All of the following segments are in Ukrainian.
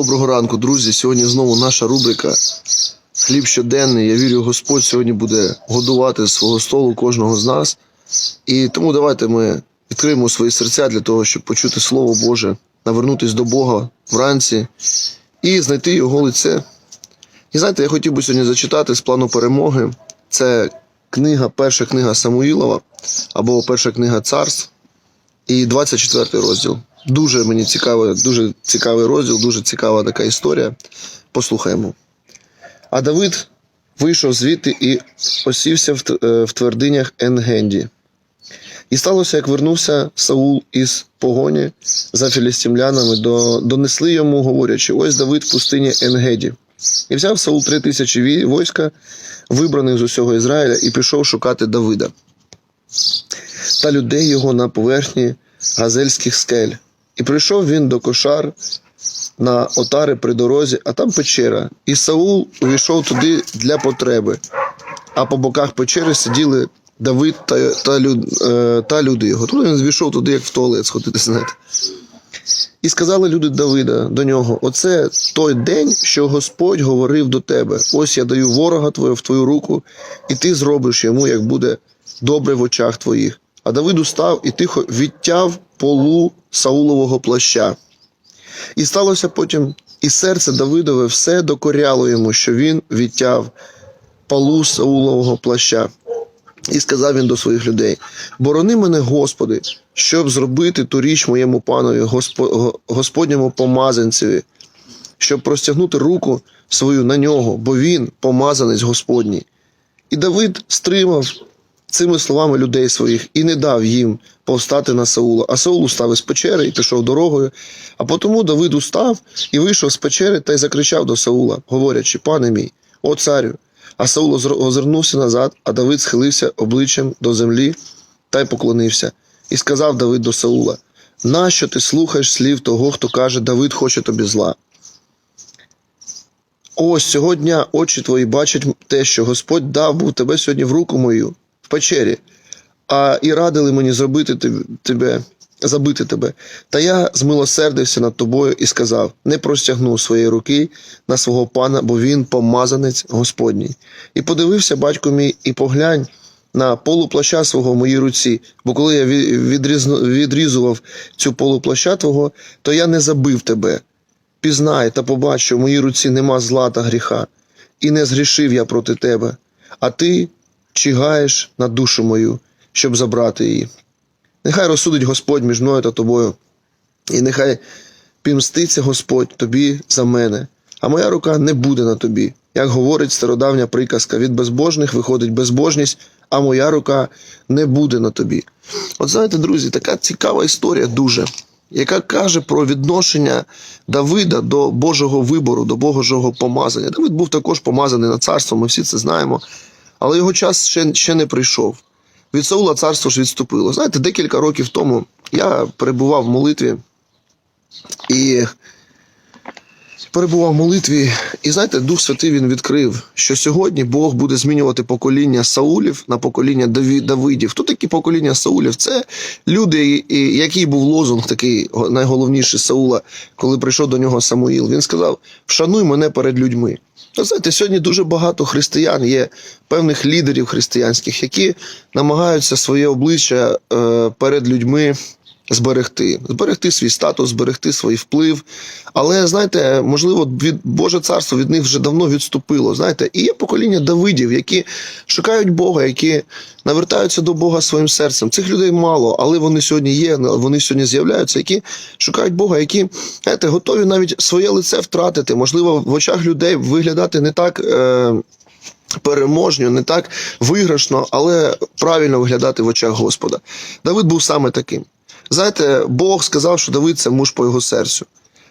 Доброго ранку, друзі. Сьогодні знову наша рубрика Хліб щоденний. Я вірю, Господь сьогодні буде годувати свого столу кожного з нас. І тому давайте ми відкриємо свої серця для того, щоб почути Слово Боже, навернутися до Бога вранці і знайти Його лице. І знаєте, я хотів би сьогодні зачитати з плану перемоги. Це книга, перша книга Самуїлова або перша книга Царств і 24 розділ. Дуже мені цікавий, дуже цікавий розділ, дуже цікава така історія. Послухаємо. А Давид вийшов звідти і осівся в, е, твердинях Енгенді. І сталося, як вернувся Саул із погоні за філістимлянами, до, донесли йому, говорячи: ось Давид в пустині Енгеді. І взяв Саул три тисячі війська, вибраних з усього Ізраїля, і пішов шукати Давида та людей його на поверхні газельських скель. І прийшов він до кошар на отари при дорозі, а там печера. І Саул увійшов туди для потреби. А по боках печери сиділи Давид та, та, люд, е, та люди його. Тут він звійшов туди, як в туалет сходити, знаєте. І сказали люди Давида до нього: Оце той день, що Господь говорив до тебе: ось я даю ворога твого в твою руку, і ти зробиш йому, як буде добре в очах твоїх. А Давид устав і тихо відтяв полу Саулового плаща. І сталося потім, і серце Давидове все докоряло йому, що він відтяв полу Саулового плаща. І сказав він до своїх людей: Борони мене, Господи, щоб зробити ту річ моєму панові, Господньому помазанцеві, щоб простягнути руку свою на нього, бо він помазанець Господній. І Давид стримав цими словами людей своїх і не дав їм повстати на Саула. А Саул устав із печери і пішов дорогою. А потому Давид устав і вийшов з печери та й закричав до Саула, говорячи: Пане мій, о царю. А Саул озирнувся назад, а Давид схилився обличчям до землі та й поклонився. І сказав Давид до Саула: Нащо ти слухаєш слів того, хто каже, Давид хоче тобі зла? Ось цього дня очі твої бачать те, що Господь дав був тебе сьогодні в руку мою печері, а і радили мені зробити тебе, забити тебе. Та я змилосердився над тобою і сказав: не простягну своєї руки на свого пана, бо він помазанець Господній. І подивився батько мій, і поглянь на полуплаща свого в моїй руці, бо коли я відрізував цю полуплаща твого, то я не забив тебе. Пізнай та побач, що в моїй руці нема зла та гріха, і не згрішив я проти тебе, а ти чигаєш на душу мою, щоб забрати її. Нехай розсудить Господь між мною та тобою, і нехай пімститься Господь тобі за мене, а моя рука не буде на тобі. Як говорить стародавня приказка, від безбожних виходить безбожність, а моя рука не буде на тобі. От знаєте, друзі, така цікава історія дуже, яка каже про відношення Давида до Божого вибору, до Божого помазання. Давид був також помазаний на царство, ми всі це знаємо, але його час ще, ще не прийшов. Від Саула царство ж відступило. Знаєте, декілька років тому я перебував в молитві і перебував в молитві, і знаєте, Дух Святий він відкрив, що сьогодні Бог буде змінювати покоління Саулів на покоління Давидів. Хто такі покоління Саулів? Це люди, який був лозунг такий найголовніший Саула, коли прийшов до нього Самуїл. Він сказав: Вшануй мене перед людьми. Ви знаєте, сьогодні дуже багато християн є певних лідерів християнських, які намагаються своє обличчя е, перед людьми зберегти, зберегти свій статус, зберегти свій вплив. Але знаєте, можливо, від Боже царство від них вже давно відступило. Знаєте, і є покоління Давидів, які шукають Бога, які навертаються до Бога своїм серцем. Цих людей мало, але вони сьогодні є. Вони сьогодні з'являються, які шукають Бога, які знаєте, готові навіть своє лице втратити. Можливо, в очах людей виглядати не так. Е- Переможньо, не так виграшно, але правильно виглядати в очах Господа. Давид був саме таким. Знаєте, Бог сказав, що Давид це муж по його серцю.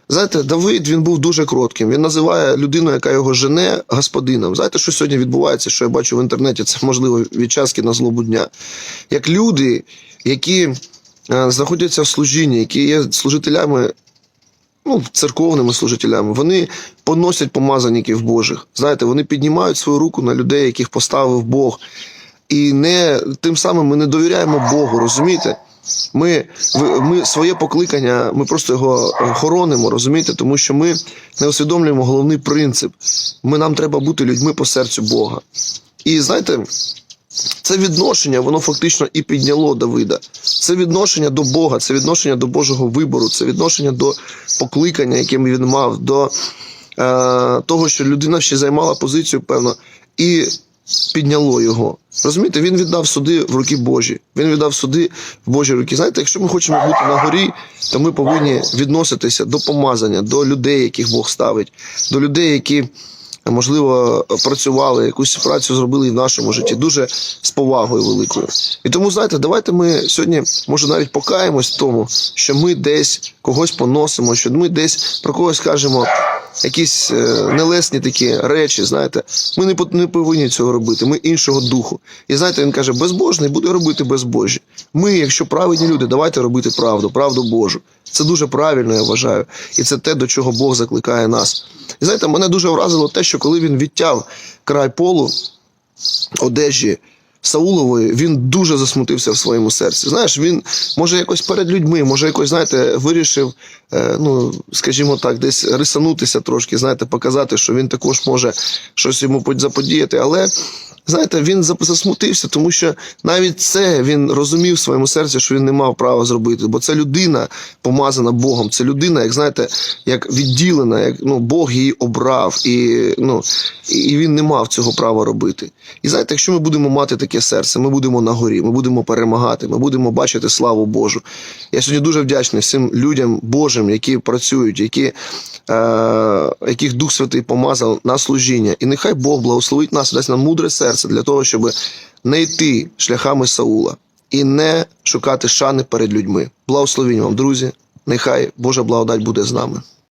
Знаєте, Давид він був дуже кротким. Він називає людину, яка його жене, господином. Знаєте, що сьогодні відбувається, що я бачу в інтернеті, це можливо від часки на злобу дня. Як люди, які е, знаходяться в служінні, які є служителями ну, церковними служителями, вони поносять помазанників Божих. Знаєте, вони піднімають свою руку на людей, яких поставив Бог. І не тим самим ми не довіряємо Богу, розумієте? Ми, ми своє покликання, ми просто його е, хоронимо, розумієте, тому що ми не усвідомлюємо головний принцип. Ми нам треба бути людьми по серцю Бога. І знаєте, це відношення, воно фактично і підняло Давида. Це відношення до Бога, це відношення до Божого вибору, це відношення до покликання, яке він мав, до е, того, що людина ще займала позицію, певно, і підняло його. Розумієте, він віддав суди в руки Божі. Він віддав суди в Божі руки. Знаєте, якщо ми хочемо бути на горі, то ми повинні відноситися до помазання, до людей, яких Бог ставить, до людей, які можливо, працювали, якусь працю зробили і в нашому житті, дуже з повагою великою. І тому, знаєте, давайте ми сьогодні, може, навіть покаємось в тому, що ми десь когось поносимо, що ми десь про когось кажемо якісь е, нелесні такі речі. Знаєте, ми не, не повинні цього робити. Ми іншого духу. І знаєте, він каже, безбожний буде робити безбожі. Ми, якщо праведні люди, давайте робити правду, правду Божу. Це дуже правильно, я вважаю. І це те, до чого Бог закликає нас. І знаєте, мене дуже вразило те, що коли він відтяв край полу одежі Саулової, він дуже засмутився в своєму серці. Знаєш, він може якось перед людьми, може якось, знаєте, вирішив, е, ну, скажімо так, десь рисанутися трошки, знаєте, показати, що він також може щось йому под- заподіяти. Але знаєте, він засмутився, тому що навіть це він розумів в своєму серці, що він не мав права зробити. Бо це людина помазана Богом. Це людина, як знаєте, як відділена, як ну Бог її обрав, і ну і він не мав цього права робити. І знаєте, якщо ми будемо мати таке серце, ми будемо на горі, ми будемо перемагати, ми будемо бачити славу Божу. Я сьогодні дуже вдячний всім людям Божим, які працюють, які, е, яких Дух Святий помазав на служіння. І нехай Бог благословить нас, дасть нам мудре серце для того, щоб не йти шляхами Саула і не шукати шани перед людьми. Благословінь вам, друзі. Нехай Божа благодать буде з нами.